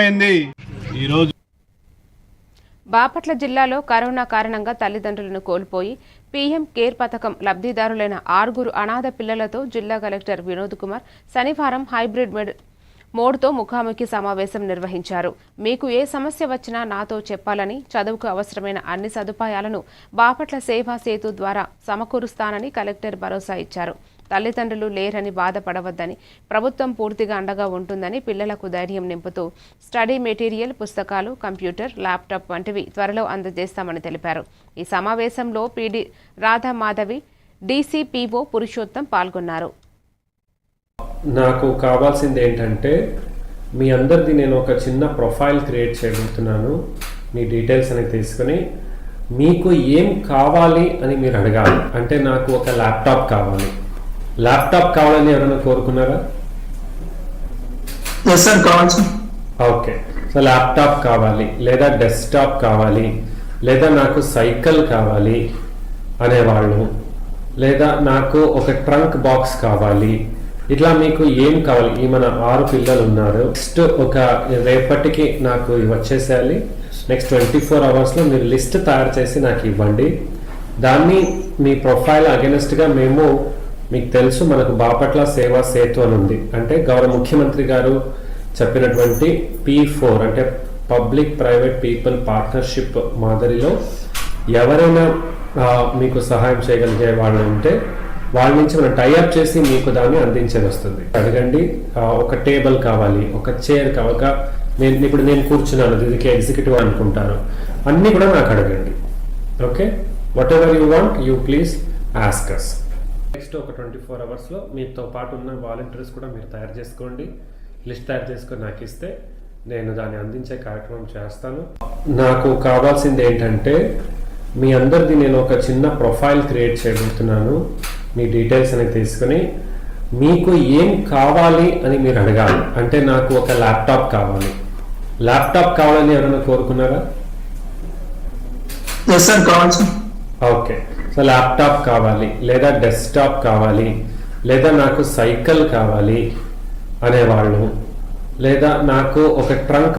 అయింది ఈరోజు బాపట్ల జిల్లాలో కరోనా కారణంగా తల్లిదండ్రులను కోల్పోయి పీఎం కేర్ పథకం లబ్ధిదారులైన ఆరుగురు అనాథ పిల్లలతో జిల్లా కలెక్టర్ వినోద్ కుమార్ శనివారం హైబ్రిడ్ మెడ్ మోడ్తో ముఖాముఖి సమావేశం నిర్వహించారు. మీకు ఏ సమస్య వచ్చినా నాతో చెప్పాలని చదువుకు అవసరమైన అన్ని సదుపాయాలను బాపట్ల సేవా సేతు ద్వారా సమకూరుస్తానని కలెక్టర్ భరోసా ఇచ్చారు. తల్లిదండ్రులు లేరని బాధపడవద్దని ప్రభుత్వం పూర్తిగా అండగా ఉంటుందని పిల్లలకు ధైర్యం నింపుతూ స్టడీ మెటీరియల్ పుస్తకాలు కంప్యూటర్ ల్యాప్టాప్ వంటివి త్వరలో అందజేస్తామని తెలిపారు. ఈ సమావేశంలో పీడి రాధామాధవి డీసీపీఓ పురుషోత్తం పాల్గొన్నారు. నాకు కావాల్సింది ఏంటంటే మీ అందరిది నేను ఒక చిన్న ప్రొఫైల్ క్రియేట్ చేయబోతున్నాను. మీ డీటెయిల్స్ అనేది తీసుకుని మీకు ఏం కావాలి అని మీరు అడగాలి. అంటే నాకు ఒక ల్యాప్టాప్ కావాలి. ల్యాప్టాప్ కావాలని ఎవరైనా కోరుకున్నారా? సార్ కావాలి సార్ ఓకే. సో ల్యాప్టాప్ కావాలి లేదా డెస్క్టాప్ కావాలి లేదా నాకు సైకిల్ కావాలి అనేవాళ్ళు లేదా నాకు ఒక ట్రంక్ బాక్స్ కావాలి ఇట్లా మీకు ఏం కావాలి? ఈ మన ఆరు పిల్లలు ఉన్నారు. నెక్స్ట్ ఒక రేపటికి నాకు ఇవి వచ్చేసేయాలి. నెక్స్ట్ ట్వంటీ ఫోర్ అవర్స్లో మీరు లిస్ట్ తయారు చేసి నాకు ఇవ్వండి. దాన్ని మీ ప్రొఫైల్ అగెనెస్ట్గా మేము మీకు తెలుసు మనకు బాపట్ల సేవా సేతు అని ఉంది. అంటే గౌరవ ముఖ్యమంత్రి గారు చెప్పినటువంటి పీ ఫోర్ అంటే పబ్లిక్ ప్రైవేట్ పీపుల్ పార్ట్నర్షిప్ మాదిరిలో ఎవరైనా మీకు సహాయం చేయగలిగే వాళ్ళు ఉంటే వాళ్ళ నుంచి మనం టైఅప్ చేసి మీకు దాన్ని అందించేది వస్తుంది. అడగండి ఒక టేబుల్ కావాలి ఒక చైర్ కావాలి ఒక నేను ఇప్పుడు నేను కూర్చున్నాను దీనికి ఎగ్జిక్యూటివ్ అనుకుంటాను అన్నీ కూడా నాకు అడగండి. Okay? Whatever you want you please ask us next ఒక ట్వంటీ ఫోర్ అవర్స్లో మీతో పాటు ఉన్న వాలంటీర్స్ కూడా మీరు తయారు చేసుకోండి. లిస్ట్ తయారు చేసుకొని నాకు ఇస్తే నేను దాన్ని అందించే కార్యక్రమం చేస్తాను. నాకు కావాల్సింది ఏంటంటే మీ అందరిది నేను ఒక చిన్న ప్రొఫైల్ క్రియేట్ చేయబోతున్నాను. మీ డీటెయిల్స్ అనేది తీసుకొని మీకు ఏం కావాలి అని మీరు అడగాలి. అంటే నాకు ఒక ల్యాప్టాప్ కావాలి. ల్యాప్టాప్ కావాలని ఎవరైనా కోరుకున్నారా? ఓకే సో ల్యాప్టాప్ కావాలి లేదా డెస్క్టాప్ కావాలి లేదా నాకు సైకిల్ కావాలి అనేవాళ్ళు లేదా నాకు ఒక ట్రంక్